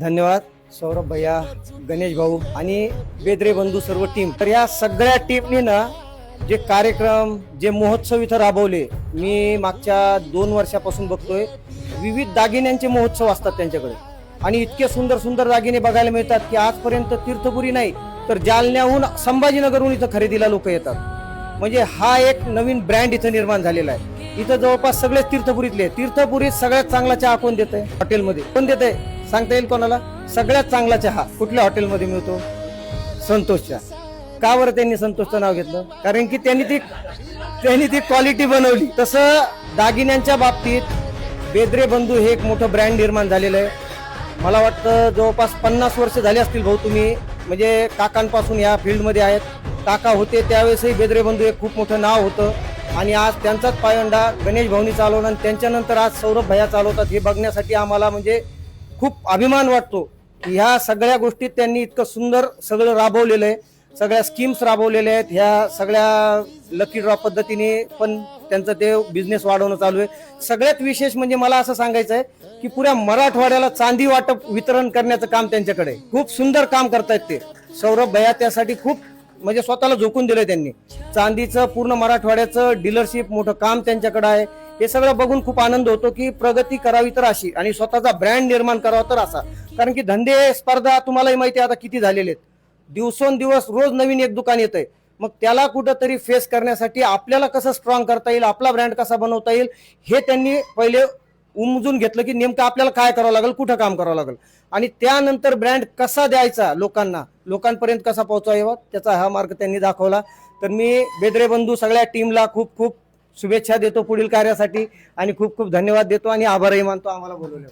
धन्यवाद सौरभ भैया गणेश भाऊ आणि बेदरे बंधू सर्व टीम तर या सगळ्या टीमनी ना जे कार्यक्रम जे महोत्सव इथं राबवले मी मागच्या दोन वर्षापासून बघतोय विविध दागिन्यांचे महोत्सव असतात त्यांच्याकडे. आणि इतके सुंदर सुंदर दागिने बघायला मिळतात की आजपर्यंत तीर्थपुरी नाही तर जालन्याहून संभाजीनगरहून इथं खरेदीला लोक येतात. म्हणजे हा एक नवीन ब्रँड इथं निर्माण झालेला आहे. इथं जवळपास सगळेच तीर्थपुरीतले तीर्थपुरीत सगळ्यात चांगला चहा कोण देत आहे हॉटेलमध्ये. कोण देत आहे सांगता येईल कोणाला? सगळ्यात चांगला चहा कुठल्या हॉटेलमध्ये मिळतो? संतोषच्या. का बरं त्यांनी संतोषचं नाव घेतलं? कारण की त्यांनी ती त्यांनी ती क्वालिटी बनवली. तसं दागिन्यांच्या बाबतीत बेदरे बंधू हे एक मोठं ब्रँड निर्माण झालेलं आहे. मला वाटतं जवळपास पन्नास वर्ष झाली असतील भाऊ तुम्ही. म्हणजे काकांपासून या फील्डमध्ये आहेत. काका होते त्यावेळेसही बेदरे बंधू एक खूप मोठं नाव होतं. आणि आज त्यांचाच पायंडा गणेश भाऊनी चालवला आणि त्यांच्यानंतर आज सौरभ भैया चालवतात हे बघण्यासाठी आम्हाला म्हणजे खूप अभिमान वाटतो ह्या सगळ्या गोष्टीत त्यांनी इतकं सुंदर सगळं राबवलेलं आहे. सगळ्या स्कीम्स राबवलेल्या आहेत. ह्या सगळ्या लकी ड्रॉ पद्धतीने पण त्यांचं ते बिझनेस वाढवणं चालू आहे. सगळ्यात विशेष म्हणजे मला असं सांगायचं आहे की पुऱ्या मराठवाड्याला चांदी वाटप वितरण करण्याचं काम त्यांच्याकडे खूप सुंदर काम करतायत ते. सौरभ भया त्यासाठी खूप म्हणजे स्वतःला झोकून दिलंय त्यांनी. चांदीचं पूर्ण मराठवाड्याचं डीलरशिप मोठं काम त्यांच्याकडे आहे. हे सगळं बघून खूप आनंद होतो की प्रगती करावी तर अशी आणि स्वतःचा ब्रँड निर्माण करावा तर असा. कारण की धंदे स्पर्धा तुम्हालाही माहिती आहे आता किती झालेले आहेत. दिवसोंदिवस रोज नवीन एक दुकान येत आहे मग त्याला कुठंतरी फेस करण्यासाठी आपल्याला कसं स्ट्रॉंग करता येईल आपला ब्रँड कसा बनवता येईल हे त्यांनी पहिले उमजून घेतलं की नेमकं आपल्याला काय करावं लागेल कुठं काम करावं लागेल. आणि त्यानंतर ब्रँड कसा द्यायचा लोकांना लोकांपर्यंत कसा पोहोचावा त्याचा हा मार्ग त्यांनी दाखवला. तर मी बेदरे बंधू सगळ्या टीमला खूप खूप शुभेच्छा देतो पुढील कार्यासाठी आणि खूप खूप धन्यवाद देतो आणि आभारही मानतो आम्हाला बोलवलं